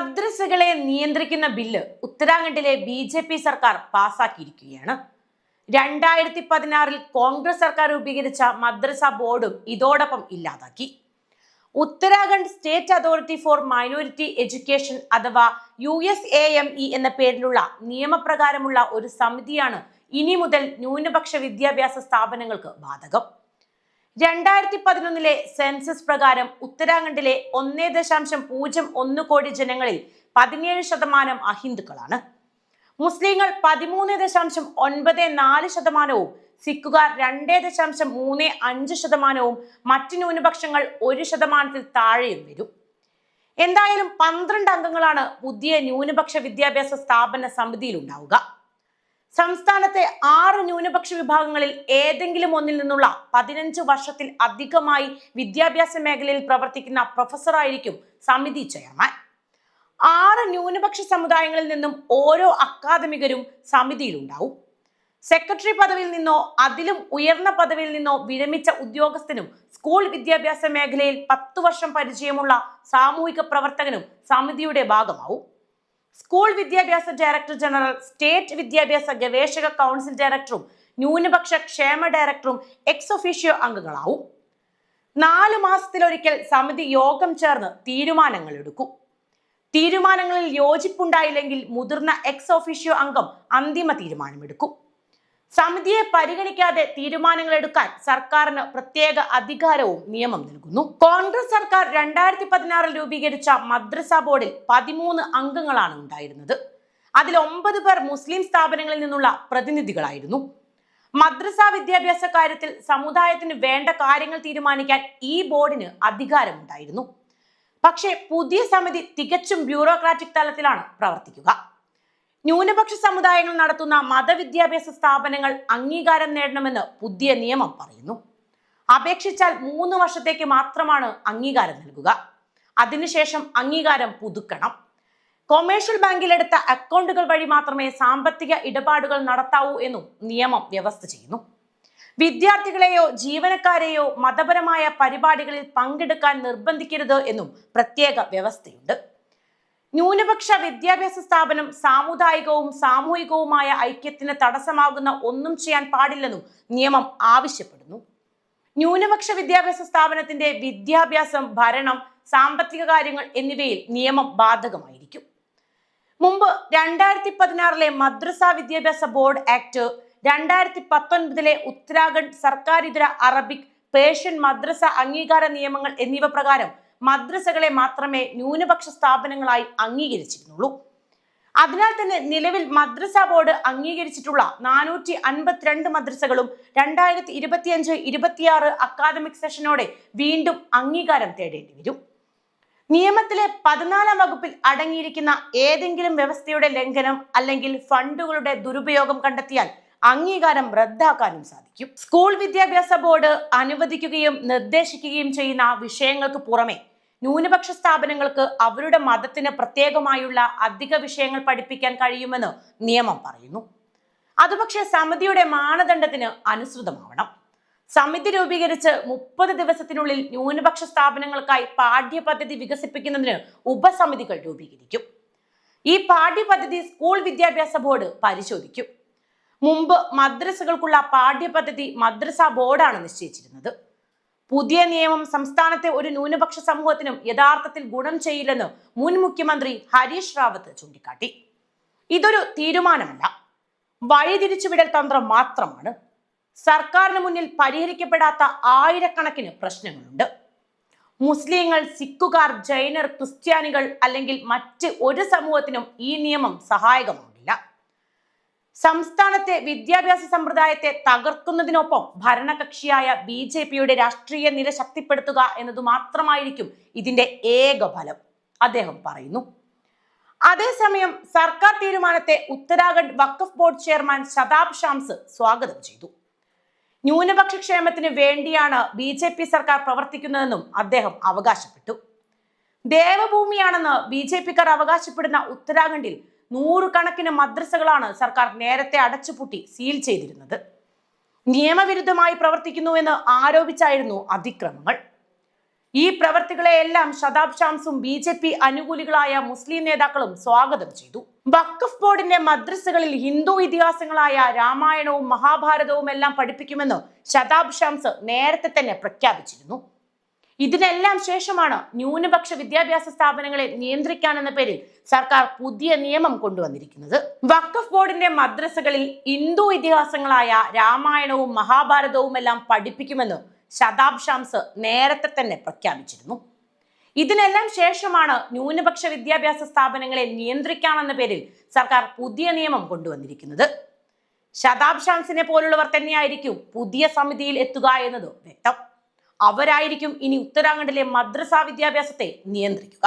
മദ്രസകളെ നിയന്ത്രിക്കുന്ന ബില്ല് ഉത്തരാഖണ്ഡിലെ B J P സർക്കാർ പാസാക്കിയിരിക്കുകയാണ്. രണ്ടായിരത്തി പതിനാറിൽ കോൺഗ്രസ് സർക്കാർ രൂപീകരിച്ച മദ്രസ ബോർഡും ഇതോടൊപ്പം ഇല്ലാതാക്കി. Uttarakhand state authority for minority education അഥവാ U S A M E എന്ന പേരിലുള്ള നിയമപ്രകാരമുള്ള ഒരു സമിതിയാണ് ഇനി മുതൽ ന്യൂനപക്ഷ വിദ്യാഭ്യാസ സ്ഥാപനങ്ങൾക്ക് ബാധകം. രണ്ടായിരത്തി പതിനൊന്നിലെ സെൻസസ് പ്രകാരം ഉത്തരാഖണ്ഡിലെ ഒന്നേ ദശാംശം പൂജ്യം ഒന്ന് കോടി ജനങ്ങളിൽ പതിനേഴ് ശതമാനം അഹിന്ദുക്കളാണ്. മുസ്ലിങ്ങൾ പതിമൂന്ന് ദശാംശം ഒൻപത് നാല് ശതമാനവും സിഖുകാർ രണ്ടേ ദശാംശം മൂന്ന് അഞ്ച് ശതമാനവും മറ്റ് ന്യൂനപക്ഷങ്ങൾ ഒരു ശതമാനത്തിൽ താഴെയും വരും. എന്തായാലും പന്ത്രണ്ട് അംഗങ്ങളാണ് പുതിയ ന്യൂനപക്ഷ വിദ്യാഭ്യാസ സ്ഥാപന സമിതിയിൽ ഉണ്ടാവുക സംസ്ഥാനത്തെ ആറ് ന്യൂനപക്ഷ വിഭാഗങ്ങളിൽ ഏതെങ്കിലും ഒന്നിൽ നിന്നുള്ള പതിനഞ്ച് വർഷത്തിൽ അധികമായി വിദ്യാഭ്യാസ മേഖലയിൽ പ്രവർത്തിക്കുന്ന പ്രൊഫസറായിരിക്കും സമിതി ചെയർമാൻ ആറ് ന്യൂനപക്ഷ സമുദായങ്ങളിൽ നിന്നും ഓരോ അക്കാദമികരും സമിതിയിലുണ്ടാവും. സെക്രട്ടറി പദവിയിൽ നിന്നോ അതിലും ഉയർന്ന പദവിയിൽ നിന്നോ വിരമിച്ച ഉദ്യോഗസ്ഥനും സ്കൂൾ വിദ്യാഭ്യാസ മേഖലയിൽ പത്തു വർഷം പരിചയമുള്ള സാമൂഹിക പ്രവർത്തകനും സമിതിയുടെ ഭാഗമാവും. സ്കൂൾ വിദ്യാഭ്യാസ ഡയറക്ടർ ജനറൽ സ്റ്റേറ്റ് വിദ്യാഭ്യാസ ഗവേഷക കൗൺസിൽ ഡയറക്ടറും ന്യൂനപക്ഷ ക്ഷേമ ഡയറക്ടറും എക്സ് ഒഫീഷ്യോ അംഗങ്ങളാവും. നാലു മാസത്തിലൊരിക്കൽ സമിതി യോഗം ചേർന്ന് തീരുമാനങ്ങൾ എടുക്കും. തീരുമാനങ്ങളിൽ യോജിപ്പുണ്ടായില്ലെങ്കിൽ മുതിർന്ന എക്സ് ഒഫീഷ്യോ അംഗം അന്തിമ തീരുമാനമെടുക്കും. സമിതിയെ പരിഗണിക്കാതെ തീരുമാനങ്ങൾ എടുക്കാൻ സർക്കാരിന് പ്രത്യേക അധികാരവും നിയമം നൽകുന്നു. കോൺഗ്രസ് സർക്കാർ രണ്ടായിരത്തി പതിനാറിൽ രൂപീകരിച്ച മദ്രസ ബോർഡിൽ പതിമൂന്ന് അംഗങ്ങളാണ് ഉണ്ടായിരുന്നത്. അതിൽ ഒമ്പത് പേർ മുസ്ലിം സ്ഥാപനങ്ങളിൽ നിന്നുള്ള പ്രതിനിധികളായിരുന്നു. മദ്രസ വിദ്യാഭ്യാസ കാര്യത്തിൽ സമുദായത്തിന് വേണ്ട കാര്യങ്ങൾ തീരുമാനിക്കാൻ ഈ ബോർഡിന് അധികാരമുണ്ടായിരുന്നു. പക്ഷേ പുതിയ സമിതി തികച്ചും ബ്യൂറോക്രാറ്റിക് തലത്തിലാണ് പ്രവർത്തിക്കുക. ന്യൂനപക്ഷ സമുദായങ്ങൾ നടത്തുന്ന മതവിദ്യാഭ്യാസ സ്ഥാപനങ്ങൾ അംഗീകാരം നേടണമെന്ന് പുതിയ നിയമം പറയുന്നു. അപേക്ഷിച്ചാൽ മൂന്ന് വർഷത്തേക്ക് മാത്രമാണ് അംഗീകാരം നൽകുക. അതിനുശേഷം അംഗീകാരം പുതുക്കണം. കൊമേഴ്ഷ്യൽ ബാങ്കിലെടുത്ത അക്കൗണ്ടുകൾ വഴി മാത്രമേ സാമ്പത്തിക ഇടപാടുകൾ നടത്താവൂ എന്നും നിയമം വ്യവസ്ഥ ചെയ്യുന്നു. വിദ്യാർത്ഥികളെയോ ജീവനക്കാരെയോ മതപരമായ പരിപാടികളിൽ പങ്കെടുക്കാൻ നിർബന്ധിക്കരുത് എന്നും പ്രത്യേക വ്യവസ്ഥയുണ്ട്. ന്യൂനപക്ഷ വിദ്യാഭ്യാസ സ്ഥാപനം സാമുദായികവും സാമൂഹികവുമായ ഐക്യത്തിന് തടസ്സമാകുന്ന ഒന്നും ചെയ്യാൻ പാടില്ലെന്നും നിയമം ആവശ്യപ്പെടുന്നു. ന്യൂനപക്ഷ വിദ്യാഭ്യാസ സ്ഥാപനത്തിന്റെ വിദ്യാഭ്യാസം ഭരണം സാമ്പത്തിക കാര്യങ്ങൾ എന്നിവയിൽ നിയമം ബാധകമായിരിക്കും. മുമ്പ് രണ്ടായിരത്തി പതിനാറിലെ മദ്രസ വിദ്യാഭ്യാസ ബോർഡ് ആക്ട് രണ്ടായിരത്തി പത്തൊൻപതിലെ ഉത്തരാഖണ്ഡ് സർക്കാരിതര അറബിക് പേർഷ്യൻ മദ്രസ അംഗീകാര നിയമങ്ങൾ എന്നിവ പ്രകാരം മദ്രസകളെ മാത്രമേ ന്യൂനപക്ഷ സ്ഥാപനങ്ങളായി അംഗീകരിച്ചിരുന്നുള്ളൂ. അതിനാൽ തന്നെ നിലവിൽ മദ്രസ ബോർഡ് അംഗീകരിച്ചിട്ടുള്ള നാനൂറ്റി അൻപത്തിരണ്ട് മദ്രസകളും രണ്ടായിരത്തി ഇരുപത്തിയഞ്ച് ഇരുപത്തിയാറ് അക്കാദമിക് സെഷനോടെ വീണ്ടും അംഗീകാരം തേടേണ്ടി വരും. നിയമത്തിലെ പതിനാലാം വകുപ്പിൽ അടങ്ങിയിരിക്കുന്ന ഏതെങ്കിലും വ്യവസ്ഥയുടെ ലംഘനം അല്ലെങ്കിൽ ഫണ്ടുകളുടെ ദുരുപയോഗം കണ്ടെത്തിയാൽ അംഗീകാരം റദ്ദാക്കാനും സാധിക്കും. സ്കൂൾ വിദ്യാഭ്യാസ ബോർഡ് അനുവദിക്കുകയും നിർദ്ദേശിക്കുകയും ചെയ്യുന്ന വിഷയങ്ങൾക്ക് പുറമെ ന്യൂനപക്ഷ സ്ഥാപനങ്ങൾക്ക് അവരുടെ മതത്തിന് പ്രത്യേകമായുള്ള അധിക വിഷയങ്ങൾ പഠിപ്പിക്കാൻ കഴിയുമെന്ന് നിയമം പറയുന്നു. അത് പക്ഷേ സമിതിയുടെ മാനദണ്ഡത്തിന് അനുസൃതമാവണം. സമിതി രൂപീകരിച്ച് മുപ്പത് ദിവസത്തിനുള്ളിൽ ന്യൂനപക്ഷ സ്ഥാപനങ്ങൾക്കായി പാഠ്യപദ്ധതി വികസിപ്പിക്കുന്നതിന് ഉപസമിതികൾ രൂപീകരിക്കും. ഈ പാഠ്യപദ്ധതി സ്കൂൾ വിദ്യാഭ്യാസ ബോർഡ് പരിശോധിക്കും. മുമ്പ് മദ്രസകൾക്കുള്ള പാഠ്യപദ്ധതി മദ്രസ ബോർഡാണ് നിശ്ചയിച്ചിരുന്നത്. പുതിയ നിയമം സംസ്ഥാനത്തെ ഒരു ന്യൂനപക്ഷ സമൂഹത്തിനും യഥാർത്ഥത്തിൽ ഗുണം ചെയ്യില്ലെന്ന് മുൻ മുഖ്യമന്ത്രി ഹരീഷ് റാവത്ത് ചൂണ്ടിക്കാട്ടി. ഇതൊരു തീരുമാനമല്ല. വഴിതിരിച്ചുവിടൽ തന്ത്രം മാത്രമാണ്. സർക്കാരിന് മുന്നിൽ പരിഹരിക്കപ്പെടാത്ത ആയിരക്കണക്കിന് പ്രശ്നങ്ങളുണ്ട്. മുസ്ലിങ്ങൾ സിഖുകാർ ജൈനർ ക്രിസ്ത്യാനികൾ അല്ലെങ്കിൽ മറ്റ് ഒരു സമൂഹത്തിനും ഈ നിയമം സഹായകമാകില്ല സംസ്ഥാനത്തെ വിദ്യാഭ്യാസ സമ്പ്രദായത്തെ തകർക്കുന്നതിനൊപ്പം ഭരണകക്ഷിയായ ബി ജെ പിയുടെ രാഷ്ട്രീയ നില ശക്തിപ്പെടുത്തുക എന്നത് മാത്രമായിരിക്കും ഇതിന്റെ ഏക ഫലം അദ്ദേഹം പറയുന്നു. അതേസമയം സർക്കാർ തീരുമാനത്തെ ഉത്തരാഖണ്ഡ് വഖഫ് ബോർഡ് ചെയർമാൻ ശതാബ് ഷാംസ് സ്വാഗതം ചെയ്തു. ന്യൂനപക്ഷ ക്ഷേമത്തിന് വേണ്ടിയാണ് ബി ജെ പി സർക്കാർ പ്രവർത്തിക്കുന്നതെന്നും അദ്ദേഹം അവകാശപ്പെട്ടു. ദേവഭൂമിയാണെന്ന് ബി ജെ പിക്കാർ അവകാശപ്പെടുന്ന ഉത്തരാഖണ്ഡിൽ നൂറുകണക്കിന് മദ്രസകളാണ് സർക്കാർ നേരത്തെ അടച്ചുപൂട്ടി സീൽ ചെയ്തിരുന്നത്. നിയമവിരുദ്ധമായി പ്രവർത്തിക്കുന്നുവെന്ന് ആരോപിച്ചായിരുന്നു അതിക്രമങ്ങൾ. ഈ പ്രവർത്തികളെയെല്ലാം ശതാബ് ഷാംസും ബി ജെ പി അനുകൂലികളായ മുസ്ലിം നേതാക്കളും സ്വാഗതം ചെയ്തു. വഖഫ് ബോർഡിന്റെ മദ്രസകളിൽ ഹിന്ദു ഇതിഹാസങ്ങളായ രാമായണവും മഹാഭാരതവും എല്ലാം പഠിപ്പിക്കുമെന്ന് ശതാബ് ഷാംസ് നേരത്തെ തന്നെ പ്രഖ്യാപിച്ചിരുന്നു. ഇതിനെല്ലാം ശേഷമാണ് ന്യൂനപക്ഷ വിദ്യാഭ്യാസ സ്ഥാപനങ്ങളെ നിയന്ത്രിക്കാനെന്ന പേരിൽ സർക്കാർ പുതിയ നിയമം കൊണ്ടുവന്നിരിക്കുന്നത്. വഖഫ് ബോർഡിന്റെ മദ്രസകളിൽ ഹിന്ദു ഇതിഹാസങ്ങളായ രാമായണവും മഹാഭാരതവും എല്ലാം പഠിപ്പിക്കുമെന്ന് ശതാബ് നേരത്തെ തന്നെ പ്രഖ്യാപിച്ചിരുന്നു. ഇതിനെല്ലാം ശേഷമാണ് ന്യൂനപക്ഷ വിദ്യാഭ്യാസ സ്ഥാപനങ്ങളെ നിയന്ത്രിക്കാമെന്ന പേരിൽ സർക്കാർ പുതിയ നിയമം കൊണ്ടുവന്നിരിക്കുന്നത്. ശതാബ് ഷാംസിനെ പോലുള്ളവർ തന്നെയായിരിക്കും പുതിയ സമിതിയിൽ എത്തുക എന്നത് വ്യക്തം. അവരായിരിക്കും ഇനി ഉത്തരാഖണ്ഡിലെ മദ്രസ വിദ്യാഭ്യാസത്തെ നിയന്ത്രിക്കുക.